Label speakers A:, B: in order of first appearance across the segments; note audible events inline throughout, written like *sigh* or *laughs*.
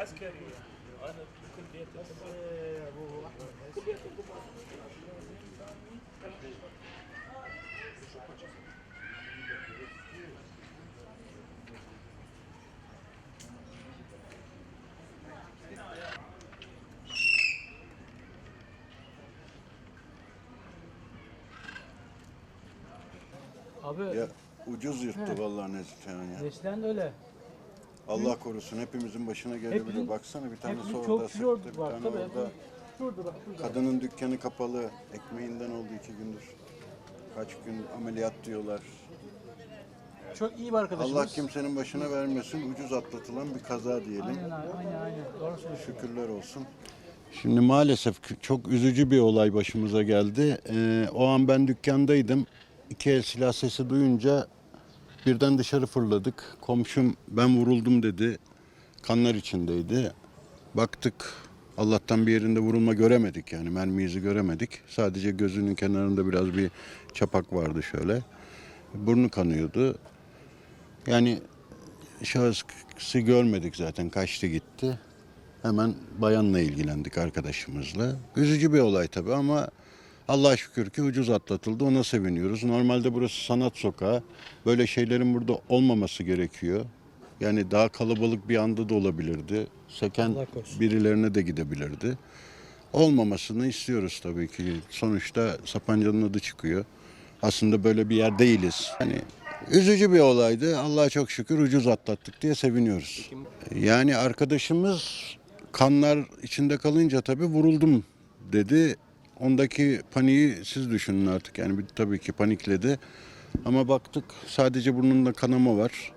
A: شرقية أنا كلية الطب
B: ابو احمد
A: كلية الطب
C: Abi
D: Ya ucuz yırttı vallahi Nezih Can ya.
C: eskiden de öyle.
D: Allah korusun hepimizin başına gelebilir.
C: Hepimiz-
D: Baksana bir tanesi
C: Hepimiz
D: orada
C: çok kilo
D: sıktı, bir
C: var
D: tane
C: tabii.
D: orada.
C: hepimiz- Şurada bak şurada.
D: Kadının dükkanı kapalı. Ekmeğinden oldu iki gündür. Kaç gün ameliyat diyorlar.
C: Çok iyi bir arkadaşımız.
D: Allah kimsenin başına vermesin. Ucuz atlatılan bir kaza diyelim.
C: Aynen abi, aynen aynen. Doğru söylüyorsun.
D: Şükürler olsun. Şimdi maalesef çok üzücü bir olay başımıza geldi. Ee, o an ben dükkandaydım. İki el silah sesi duyunca birden dışarı fırladık. Komşum ben vuruldum dedi. Kanlar içindeydi. Baktık Allah'tan bir yerinde vurulma göremedik yani mermi izi göremedik. Sadece gözünün kenarında biraz bir çapak vardı şöyle. Burnu kanıyordu. Yani şahısı görmedik zaten kaçtı gitti. Hemen bayanla ilgilendik arkadaşımızla. Üzücü bir olay tabii ama Allah'a şükür ki ucuz atlatıldı. Ona seviniyoruz. Normalde burası sanat sokağı. Böyle şeylerin burada olmaması gerekiyor. Yani daha kalabalık bir anda da olabilirdi. Seken birilerine de gidebilirdi. Olmamasını istiyoruz tabii ki. Sonuçta Sapanca'nın adı çıkıyor. Aslında böyle bir yer değiliz. Hani üzücü bir olaydı. Allah'a çok şükür ucuz atlattık diye seviniyoruz. Yani arkadaşımız kanlar içinde kalınca tabii vuruldum dedi. Ondaki paniği siz düşünün artık. Yani bir- tabii ki panikledi. Ama baktık sadece burnunda kanama var.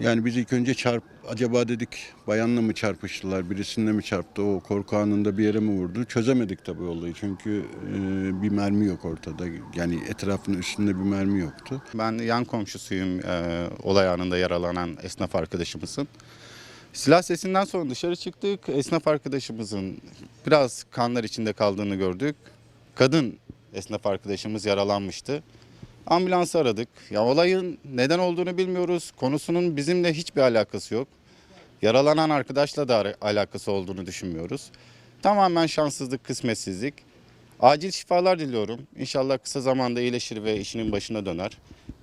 D: Yani biz ilk önce çarp acaba dedik bayanla mı çarpıştılar, birisinde mi çarptı, o korku anında bir yere mi vurdu? Çözemedik tabii olayı çünkü e, bir mermi yok ortada. Yani etrafının üstünde bir mermi yoktu.
E: Ben yan komşusuyum e, olay anında yaralanan esnaf arkadaşımızın. Silah sesinden sonra dışarı çıktık. Esnaf arkadaşımızın biraz kanlar içinde kaldığını gördük. Kadın esnaf arkadaşımız yaralanmıştı. Ambulansı aradık. Ya olayın neden olduğunu bilmiyoruz. Konusunun bizimle hiçbir alakası yok. Yaralanan arkadaşla da alakası olduğunu düşünmüyoruz. Tamamen şanssızlık, kısmetsizlik. Acil şifalar diliyorum. İnşallah kısa zamanda iyileşir ve işinin başına döner.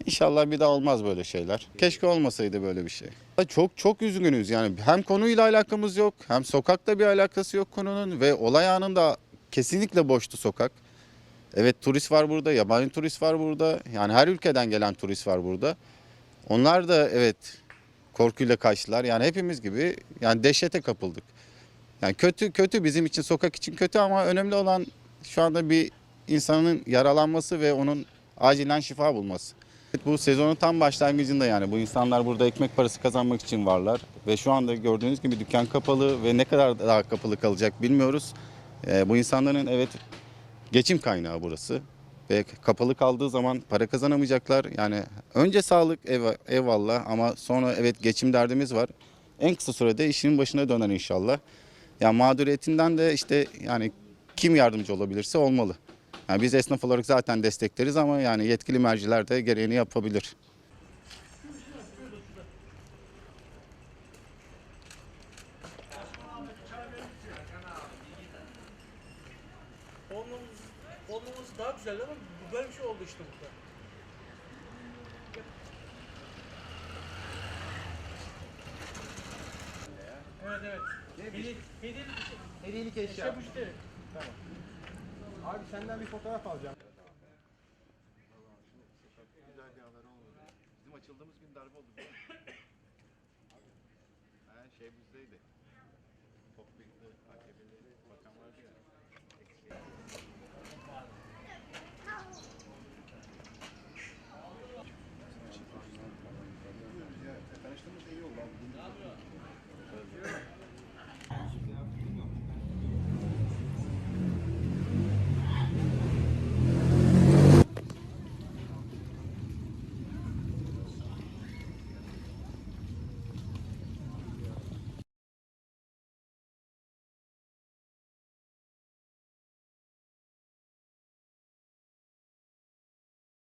E: İnşallah bir daha olmaz böyle şeyler. Keşke olmasaydı böyle bir şey. Çok çok üzgünüz yani hem konuyla alakamız yok hem sokakta bir alakası yok konunun ve olay anında kesinlikle boştu sokak. Evet turist var burada, yabancı turist var burada. Yani her ülkeden gelen turist var burada. Onlar da evet korkuyla kaçtılar. Yani hepimiz gibi yani dehşete kapıldık. Yani kötü kötü bizim için sokak için kötü ama önemli olan şu anda bir insanın yaralanması ve onun acilen şifa bulması. Bu sezonun tam başlangıcında yani bu insanlar burada ekmek parası kazanmak için varlar ve şu anda gördüğünüz gibi dükkan kapalı ve ne kadar daha kapalı kalacak bilmiyoruz. Ee, bu insanların evet geçim kaynağı burası ve kapalı kaldığı zaman para kazanamayacaklar. Yani önce sağlık ev, eyvallah ama sonra evet geçim derdimiz var. En kısa sürede işinin başına döner inşallah. Ya mağduriyetinden de işte yani kim yardımcı olabilirse olmalı. Yani biz esnaf olarak zaten destekleriz ama yani yetkili merciler de gereğini yapabilir.
A: Olmamız, olmamız daha güzel ama bu böyle bir şey oldu işte burada. Evet evet. Hediye, hediye,
B: Hediyelik
A: eşya
B: eşya.
A: müşteri.
B: Abi senden bir fotoğraf alacağım.
E: Bizim açıldığımız gün darbe oldu. *laughs* şey bizdeydi.